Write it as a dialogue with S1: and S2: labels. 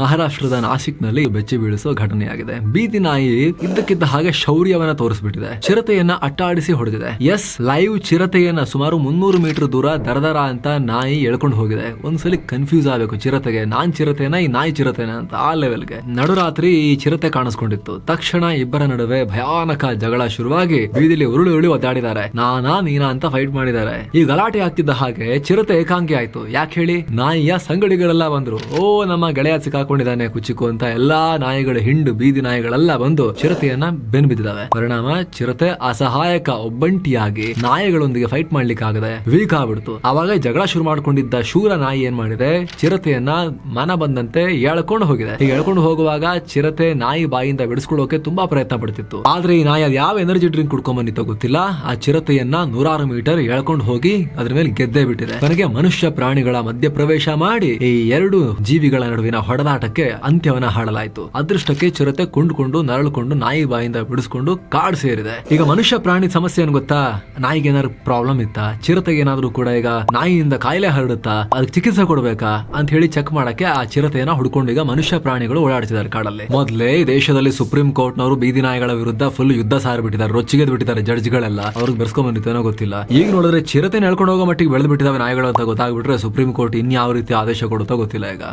S1: ಮಹಾರಾಷ್ಟ್ರದ ನಾಸಿಕ್ನಲ್ಲಿ ಬೆಚ್ಚಿ ಬೀಳಿಸುವ ಘಟನೆಯಾಗಿದೆ. ಬೀದಿ ನಾಯಿ ಇದ್ದಕ್ಕಿದ್ದ ಹಾಗೆ ಶೌರ್ಯವನ್ನ ತೋರಿಸ್ಬಿಟ್ಟಿದೆ. ಚಿರತೆಯನ್ನ ಅಟ್ಟಾಡಿಸಿ ಹೊಡೆದಿದೆ. ಎಸ್, ಲೈವ್ ಚಿರತೆಯನ್ನ ಸುಮಾರು ಮುನ್ನೂರು ಮೀಟರ್ ದೂರ ದರದರ ಅಂತ ನಾಯಿ ಎಳ್ಕೊಂಡು ಹೋಗಿದೆ. ಒಂದ್ಸಲಿ ಕನ್ಫ್ಯೂಸ್ ಆಗಬೇಕು ಚಿರತೆಗೆ. ನಾನ್ ಚಿರತೆನ, ಈ ನಾಯಿ ಚಿರತೆನ ಅಂತ ಆ ಲೆವೆಲ್ಗೆ. ನಡುರಾತ್ರಿ ಈ ಚಿರತೆ ಕಾಣಿಸ್ಕೊಂಡಿತ್ತು. ತಕ್ಷಣ ಇಬ್ಬರ ನಡುವೆ ಭಯಾನಕ ಜಗಳ ಶುರುವಾಗಿ ಬೀದಿಲಿ ಉರುಳಿ ಉರುಳಿ ಒದ್ದಾಡಿದ್ದಾರೆ. ನಾನಾ ನೀನಾ ಅಂತ ಫೈಟ್ ಮಾಡಿದ್ದಾರೆ. ಈ ಗಲಾಟೆ ಆಗ್ತಿದ್ದ ಹಾಗೆ ಚಿರತೆ ಏಕಾಂಗಿ ಆಯ್ತು ಯಾಕೆ ಹೇಳಿ? ನಾಯಿಯ ಸಂಗಡಿಗಳೆಲ್ಲ ಬಂದ್ರು. ಓ, ನಮ್ಮ ಗೆಳೆಯ ಸಿಕ್ಕಾಕೊಂಡಿದ್ದಾನೆ ಕುಚಿಕು ಅಂತ ಎಲ್ಲಾ ನಾಯಿಗಳ, ಹಿಂಡು, ಬೀದಿ ನಾಯಿಗಳೆಲ್ಲ ಬಂದು ಚಿರತೆಯನ್ನ ಬೆನ್ ಬಿದ್ದಿದ್ದಾವೆ ಪರಿಣಾಮ ಚಿರತೆ ಅಸಹಾಯಕ ಒಬ್ಬಂಟಿಯಾಗಿ ನಾಯಿಗಳೊಂದಿಗೆ ಫೈಟ್ ಮಾಡ್ಲಿಕ್ಕೆ ಆಗದೆ ವೀಕ್ ಆಗ್ಬಿಡ್ತು. ಅವಾಗ ಜಗಳ ಶುರು ಮಾಡ್ಕೊಂಡಿದ್ದ ಶೂರ ನಾಯಿ ಏನ್ ಮಾಡಿದೆ? ಚಿರತೆಯನ್ನ ಮನ ಬಂದಂತೆ ಎಳ್ಕೊಂಡು ಹೋಗಿದೆ. ಈಗ ಎಳ್ಕೊಂಡು ಹೋಗುವಾಗ ಚಿರತೆ ನಾಯಿ ಬಾಯಿಂದ ಬಿಡಿಸ್ಕೊಳ್ಳೋಕೆ ತುಂಬಾ ಪ್ರಯತ್ನ ಪಡ್ತಿತ್ತು. ಆದ್ರೆ ಈ ನಾಯಿ ಅದ್ ಯಾವ ಎನರ್ಜಿ ಡ್ರಿಂಕ್ ಕುಡ್ಕೊಂಡ್ ಬಂದಿತ್ತೋ ಗೊತ್ತಿಲ್ಲ. ಆ ಚಿರತೆಯನ್ನ ನೂರಾರು ಮೀಟರ್ ಎಳ್ಕೊಂಡು ಹೋಗಿ ಅದ್ರ ಮೇಲೆ ಗೆದ್ದೇ ಬಿಟ್ಟಿದೆ. ನನಗೆ ಮನುಷ್ಯ ಪ್ರಾಣಿಗಳ ಮಧ್ಯ ಪ್ರವೇಶ ಮಾಡಿ ಈ ಎರಡು ಜೀವಿಗಳ ನಡುವಿನ ಹೊಡೆದಾಟಕ್ಕೆ ಅಂತ್ಯವನ್ನ ಹಾಡಲಾಯಿತು. ಅದೃಷ್ಟಕ್ಕೆ ಚಿರತೆ ಕುಂಡ್ಕೊಂಡು ನರಳುಕೊಂಡು ನಾಯಿ ಬಾಯಿಂದ ಬಿಡಿಸ್ಕೊಂಡು ಕಾಡ್ ಸೇರಿದೆ. ಈಗ ಮನುಷ್ಯ ಪ್ರಾಣಿ ಸಮಸ್ಯೆ ಏನ್ ಗೊತ್ತಾ? ನಾಯಿಗೆ ಏನಾದ್ರು ಪ್ರಾಬ್ಲಮ್ ಇತ್ತಾ? ಚಿರತೆಗೆ ಏನಾದ್ರು ಕೂಡ ಈಗ ನಾಯಿಯಿಂದ ಕಾಯಿಲೆ ಹರಡುತ್ತಾ? ಅದಕ್ಕೆ ಚಿಕಿತ್ಸೆ ಕೊಡ್ಬೇಕಾ? ಅಂತ ಹೇಳಿ ಚೆಕ್ ಮಾಡಕ್ಕೆ ಆ ಚಿರತೆಯನ್ನ ಹುಡ್ಕೊಂಡು ಈಗ ಮನುಷ್ಯ ಪ್ರಾಣಿಗಳು ಓಡಾಡ್ತಿದ್ದಾರೆ ಕಾಡಲ್ಲಿ. ಮೊದ್ಲೇ ದೇಶದಲ್ಲಿ ಸುಪ್ರೀಂ ಕೋರ್ಟ್ ನವರು ಬೀದಿ ನಾಯಿಗಳ ವಿರುದ್ಧ ಫುಲ್ ಯುದ್ಧ ಸಾರ್ಬಿಟ್ಟಿದ್ದಾರೆ ರೊಚ್ಚಿಗೆದ್ ಬಿಟ್ಟಿದ್ದಾರೆ ಜಡ್ಜ್ಗಳೆಲ್ಲ. ಅವ್ರಿಗೆ ಬೆರ್ಸ್ಕೊಂಡ್ ಬಂದಿತ್ತೇನೋ ಗೊತ್ತಿಲ್ಲ. ಈಗ ನೋಡಿದ್ರೆ ಚಿರತೆ ನೆಳ್ಕೊಂಡು ಹೋಗೋ ಮಟ್ಟಿಗೆ ಬೆಳೆದು ಬಿಟ್ಟಿದಾವೆ ನಾಯಿಗಳು ಅಂತ ಗೊತ್ತಾಗ್ಬಿಟ್ರೆ ಸುಪ್ರೀಂ ಕೋರ್ಟ್ ಇನ್ಯಾವ ರೀತಿ ಆದೇಶ ಕೊಡುತ್ತೋ ಗೊತ್ತಿಲ್ಲ ಈಗ.